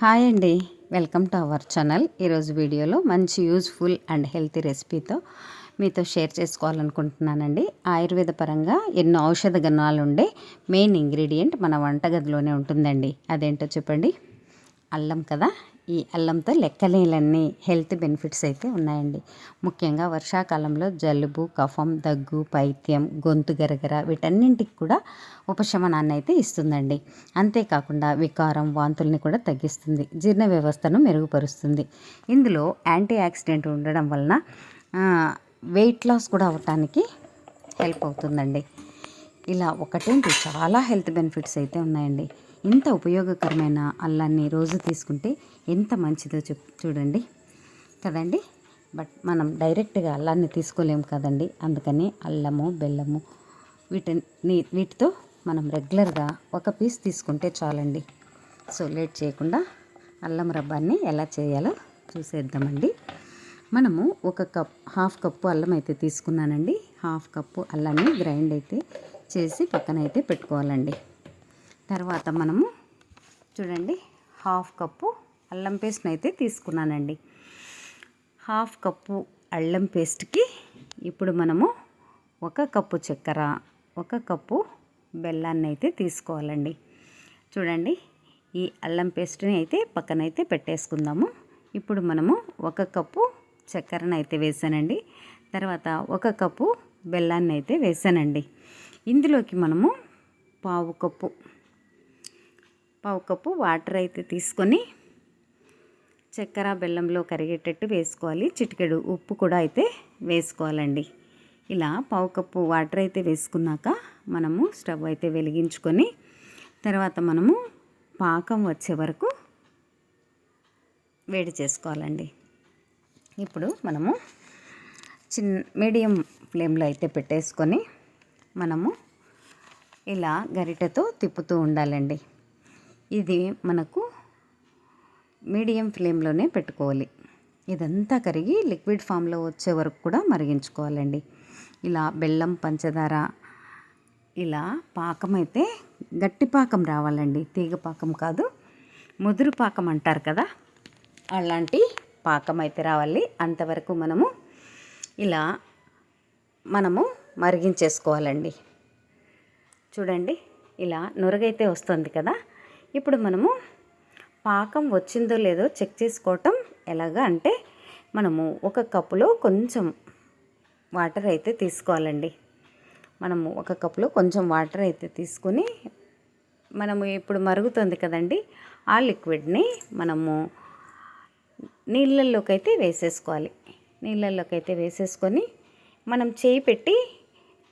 Hi అండి. Welcome to our channel. ఈరోజు వీడియోలో మంచి యూజ్ఫుల్ అండ్ హెల్తీ రెసిపీతో మీతో షేర్ చేసుకోవాలనుకుంటున్నానండి. ఆయుర్వేద పరంగా ఎన్నో ఔషధ గుణాలు ఉండే మెయిన్ ఇంగ్రీడియంట్ మన వంటగదిలోనే ఉంటుందండి. అదేంటో చెప్పండి? అల్లం కదా? ఈ అల్లంతో లెక్కలేనన్ని హెల్త్ బెనిఫిట్స్ అయితే ఉన్నాయండి. ముఖ్యంగా వర్షాకాలంలో జలుబు కఫం దగ్గు పైత్యం గొంతు గరగర వీటన్నింటికి కూడా ఉపశమనాన్ని అయితే ఇస్తుందండి. అంతేకాకుండా వికారం వాంతుల్ని కూడా తగ్గిస్తుంది. జీర్ణ వ్యవస్థను మెరుగుపరుస్తుంది. ఇందులో యాంటీ ఆక్సిడెంట్ ఉండడం వలన వెయిట్ లాస్ కూడా అవ్వటానికి హెల్ప్ అవుతుందండి. ఇలా ఒకటేంటి చాలా హెల్త్ బెనిఫిట్స్ అయితే ఉన్నాయండి. ఇంత ఉపయోగకరమైన అల్లాన్ని రోజు తీసుకుంటే ఎంత మంచిదో చెప్ చూడండి. కదండి? బట్ మనం డైరెక్ట్గా అల్లాన్ని తీసుకోలేము కదండి. అందుకని అల్లము బెల్లము వీటిని వీటితో మనం రెగ్యులర్గా ఒక పీస్ తీసుకుంటే చాలండి. సో లేట్ చేయకుండా అల్లం రబ్బాన్ని ఎలా చేయాలో చూసేద్దామండి. మనము ఒక కప్ హాఫ్ కప్పు అల్లం అయితే తీసుకున్నానండి. హాఫ్ కప్పు అల్లాన్ని గ్రైండ్ అయితే చేసి పక్కన అయితే పెట్టుకోవాలండి. తర్వాత మనము చూడండి హాఫ్ కప్పు అల్లం పేస్ట్ని అయితే తీసుకున్నానండి. హాఫ్ కప్పు అల్లం పేస్ట్కి ఇప్పుడు మనము ఒక కప్పు చక్కెర ఒక కప్పు బెల్లాన్ని అయితే తీసుకోవాలండి. చూడండి ఈ అల్లం పేస్ట్ని అయితే పక్కనైతే పెట్టేసుకుందాము. ఇప్పుడు మనము ఒక కప్పు చక్కెరను అయితే వేసానండి. తర్వాత ఒక కప్పు బెల్లాన్ని అయితే వేసానండి. ఇందులోకి మనము పావు కప్పు పావు కప్పు వాటర్ అయితే తీసుకొని చక్కెర బెల్లంలో కరిగేటట్టు వేసుకోవాలి. చిటికెడు ఉప్పు కూడా అయితే వేసుకోవాలండి. ఇలా పావు కప్పు వాటర్ అయితే వేసుకున్నాక మనము స్టవ్ అయితే వెలిగించుకొని తర్వాత మనము పాకం వచ్చే వరకు వేడి చేసుకోవాలండి. ఇప్పుడు మనము చిన్న మీడియం ఫ్లేమ్లో అయితే పెట్టేసుకొని మనము ఇలా గరిటెతో తిప్పుతూ ఉండాలండి. ఇది మనకు మీడియం ఫ్లేమ్లోనే పెట్టుకోవాలి. ఇదంతా కరిగి లిక్విడ్ ఫామ్లో వచ్చే వరకు కూడా మరిగించుకోవాలండి. ఇలా బెల్లం పంచదార ఇలా పాకం అయితే గట్టి పాకం రావాలండి. తీగ పాకం కాదు ముదురు పాకం అంటారు కదా అలాంటి పాకం అయితే రావాలి. అంతవరకు మనము ఇలా మనము మరిగించేసుకోవాలండి. చూడండి ఇలా నురగైతే వస్తుంది కదా ఇప్పుడు మనము పాకం వచ్చిందో లేదో చెక్ చేసుకోవటం ఎలాగా అంటే మనము ఒక కప్పులో కొంచెం వాటర్ అయితే తీసుకోవాలండి. మనము ఒక కప్పులో కొంచెం వాటర్ అయితే తీసుకొని మనము ఇప్పుడు మరుగుతుంది కదండి ఆ లిక్విడ్ని మనము నీళ్ళల్లోకి అయితే వేసేసుకోవాలి. నీళ్ళల్లోకి అయితే వేసేసుకొని మనం చేయి పెట్టి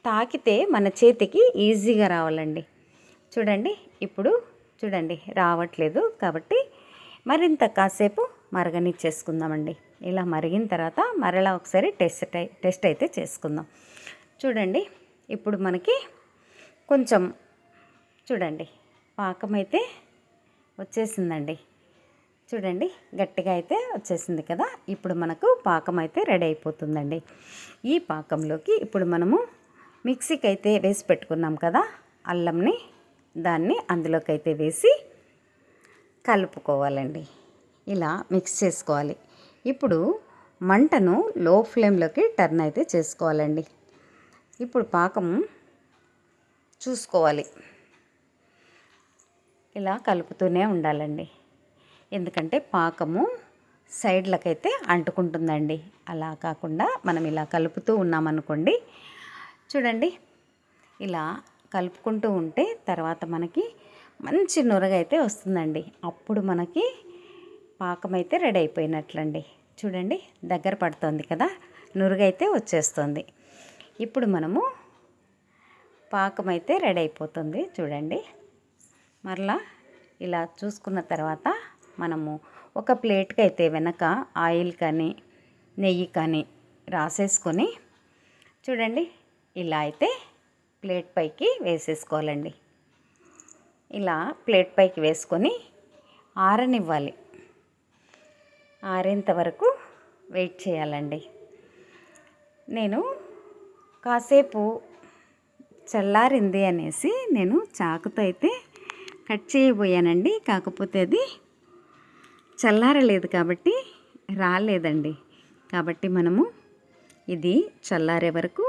తాకితే మన చేతికి ఈజీగా రావాలండి. చూడండి ఇప్పుడు చూడండి రావట్లేదు. కాబట్టి మరింత కాసేపు మరగనిచ్చేసుకుందామండి. ఇలా మరిగిన తర్వాత మరలా ఒకసారి టెస్ట్ టెస్ట్ అయితే చేసుకుందాం. చూడండి ఇప్పుడు మనకి కొంచెం చూడండి పాకం అయితే వచ్చేసిందండి. చూడండి గట్టిగా అయితే వచ్చేసింది కదా. ఇప్పుడు మనకు పాకం అయితే రెడీ అయిపోతుందండి. ఈ పాకంలోకి ఇప్పుడు మనము మిక్సీకి అయితే వేసి పెట్టుకున్నాం కదా అల్లంని. దాన్ని అందులోకి అయితే వేసి కలుపుకోవాలండి. ఇలా మిక్స్ చేసుకోవాలి. ఇప్పుడు మంటను లో ఫ్లేమ్లోకి టర్న్ అయితే చేసుకోవాలండి. ఇప్పుడు పాకం చూసుకోవాలి. ఇలా కలుపుతూనే ఉండాలండి. ఎందుకంటే పాకము సైడ్లకైతే అంటుకుంటుందండి. అలా కాకుండా మనం ఇలా కలుపుతూ ఉన్నామనుకోండి చూడండి ఇలా కలుపుకుంటూ ఉంటే తర్వాత మనకి మంచి నురగ అయితే వస్తుందండి. అప్పుడు మనకి పాకం అయితే రెడీ అయిపోయినట్లండి. చూడండి దగ్గర పడుతుంది కదా నురుగైతే వచ్చేస్తుంది. ఇప్పుడు మనము పాకం అయితే రెడీ అయిపోతుంది చూడండి. మరలా ఇలా చూసుకున్న తర్వాత మనము ఒక ప్లేట్కి అయితే వెనక ఆయిల్ కానీ నెయ్యి కానీ రాసేసుకొని చూడండి ఇలా అయితే ప్లేట్ పైకి వేసేసుకోవాలండి. ఇలా ప్లేట్ పైకి వేసుకొని ఆరనివ్వాలి. ఆరేంత వరకు వెయిట్ చేయాలండి. నేను కాసేపు చల్లారింది అనేసి నేను చాకుతో అయితే కట్ చేయబోయానండి. కాకపోతే అది చల్లారలేదు కాబట్టి రాలేదండి. కాబట్టి మనము ఇది చల్లారే వరకు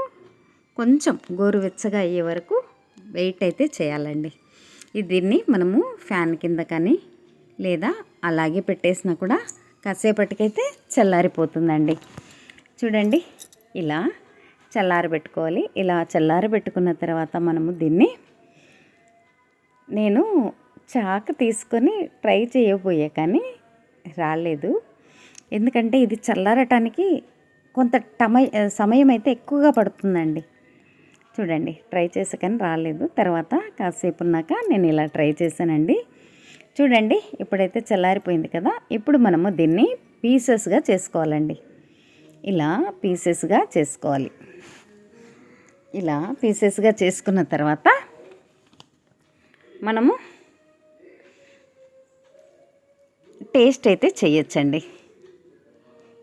కొంచెం గోరువెచ్చగా అయ్యే వరకు వెయిట్ అయితే చేయాలండి. దీన్ని మనము ఫ్యాన్ కింద కానీ లేదా అలాగే పెట్టేసినా కూడా కాసేపటికైతే చల్లారిపోతుందండి. చూడండి ఇలా చల్లారబెట్టుకోవాలి ఇలా చల్లారబెట్టుకున్న తర్వాత మనము దీన్ని నేను చాకు తీసుకొని ట్రై చేయబోయే కానీ రాలేదు. ఎందుకంటే ఇది చల్లారటానికి కొంత టమై సమయం అయితే ఎక్కువగా పడుతుందండి. చూడండి ట్రై చేసి కానీ రాలేదు. తర్వాత కాసేపు ఉన్నాక నేను ఇలా ట్రై చేశానండి. చూడండి ఇప్పుడైతే చల్లారిపోయింది కదా ఇప్పుడు మనము దీన్ని పీసెస్గా చేసుకోవాలండి. ఇలా పీసెస్గా చేసుకోవాలి. ఇలా పీసెస్గా చేసుకున్న తర్వాత మనము టేస్ట్ అయితే చేయొచ్చండి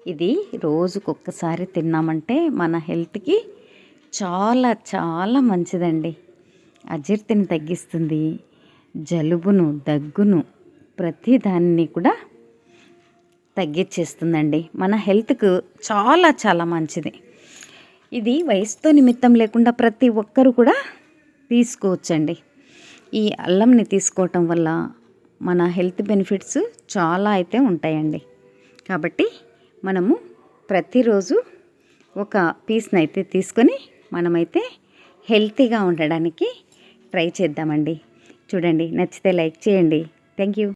ఇది రోజుకొక్కసారి తిన్నామంటే మన హెల్త్కి చాలా చాలా మంచిదండి. అజీర్తిని తగ్గిస్తుంది జలుబును దగ్గును ప్రతి దాన్ని కూడా తగ్గించేస్తుందండి మన హెల్త్కు చాలా చాలా మంచిది. ఇది వయసుతో నిమిత్తం లేకుండా ప్రతి ఒక్కరు కూడా తీసుకోవచ్చండి. ఈ అల్లంని తీసుకోవటం వల్ల మన హెల్త్ బెనిఫిట్స్ చాలా అయితే ఉంటాయండి. కాబట్టి మనము ప్రతిరోజు ఒక పీస్ని అయితే తీసుకొని మనమైతే హెల్తీగా ఉండడానికి ట్రై చేద్దామండి. చూడండి నచ్చితే లైక్ చేయండి. Thank you.